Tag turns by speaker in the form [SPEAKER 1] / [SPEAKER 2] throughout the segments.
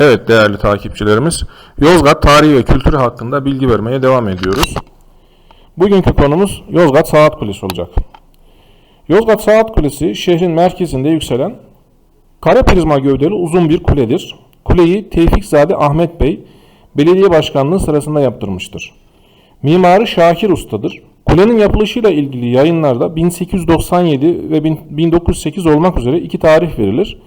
[SPEAKER 1] Evet değerli takipçilerimiz, Yozgat tarihi ve kültürü hakkında bilgi vermeye devam ediyoruz. Bugünkü konumuz Yozgat Saat Kulesi olacak. Yozgat Saat Kulesi şehrin merkezinde yükselen kare prizma gövdeli uzun bir kuledir. Kuleyi Tevfikzade Ahmet Bey belediye başkanlığı sırasında yaptırmıştır. Mimarı Şakir Usta'dır. Kulenin yapılışıyla ilgili yayınlarda 1897 ve 1908 olmak üzere iki tarih verilir.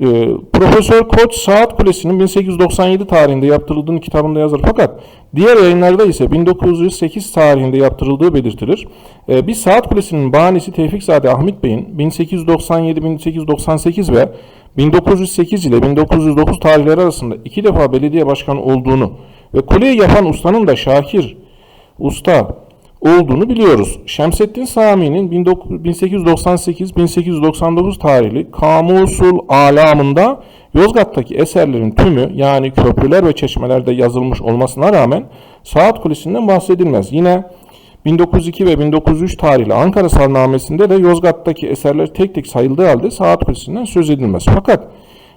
[SPEAKER 1] Ee, Profesör Koç Saat Kulesi'nin 1897 tarihinde yaptırıldığını kitabında yazar. Fakat diğer yayınlarda ise 1908 tarihinde yaptırıldığı belirtilir. Ee, bir Saat Kulesi'nin bahanesi Tevfikzade Ahmet Bey'in 1897, 1898 ve 1908 ile 1909 tarihleri arasında iki defa belediye başkanı olduğunu ve kuleyi yapan ustanın da Şakir Usta olduğunu biliyoruz. Şemsettin Sami'nin 1898-1899 tarihli Kamusul Alamında Yozgat'taki eserlerin tümü yani köprüler ve çeşmelerde yazılmış olmasına rağmen Saat Kulesi'nden bahsedilmez. Yine 1902 ve 1903 tarihli Ankara Salnamesi'nde de Yozgat'taki eserler tek tek sayıldığı halde Saat Kulesi'nden söz edilmez. Fakat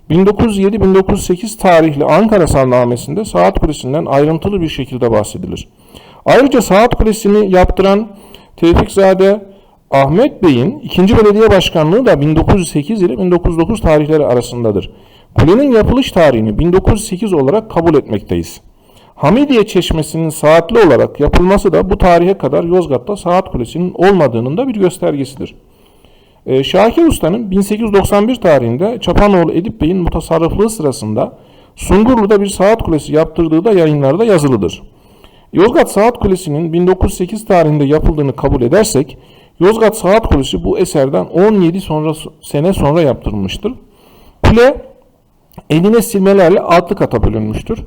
[SPEAKER 1] 1907-1908 tarihli Ankara Salnamesi'nde Saat Kulesi'nden ayrıntılı bir şekilde bahsedilir. Ayrıca Saat Kulesi'ni yaptıran Tevfikzade Ahmet Bey'in ikinci belediye başkanlığı da 1908 ile 1909 tarihleri arasındadır. Kulenin yapılış tarihini 1908 olarak kabul etmekteyiz. Hamidiye Çeşmesi'nin saatli olarak yapılması da bu tarihe kadar Yozgat'ta Saat Kulesi'nin olmadığının da bir göstergesidir. Ee, Şakir Usta'nın 1891 tarihinde Çapanoğlu Edip Bey'in mutasarrıflığı sırasında Sungurlu'da bir saat kulesi yaptırdığı da yayınlarda yazılıdır. Yozgat Saat Kulesi'nin 1908 tarihinde yapıldığını kabul edersek, Yozgat Saat Kulesi bu eserden 17 sonra, sene sonra yaptırılmıştır. Kule eline silmelerle altı kata bölünmüştür.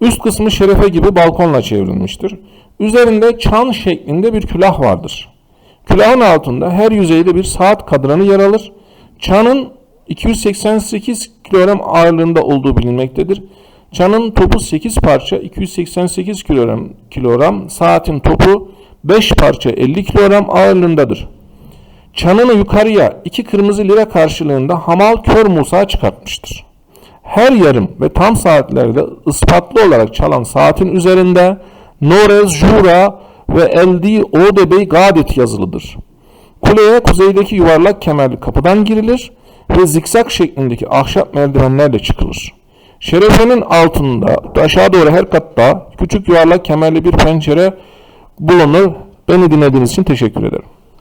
[SPEAKER 1] Üst kısmı şerefe gibi balkonla çevrilmiştir. Üzerinde çan şeklinde bir külah vardır. Külahın altında her yüzeyde bir saat kadranı yer alır. Çanın 288 kilogram ağırlığında olduğu bilinmektedir. Çanın topu 8 parça 288 kilogram, kilogram, saatin topu 5 parça 50 kilogram ağırlığındadır. Çanını yukarıya iki kırmızı lira karşılığında Hamal Kör Musa çıkartmıştır. Her yarım ve tam saatlerde ispatlı olarak çalan saatin üzerinde Norez Jura ve Eldi Odebey Gadet yazılıdır. Kuleye kuzeydeki yuvarlak kemerli kapıdan girilir ve zikzak şeklindeki ahşap merdivenlerle çıkılır. Şerefenin altında aşağı doğru her katta küçük yuvarlak kemerli bir pencere bulunur. Beni dinlediğiniz için teşekkür ederim.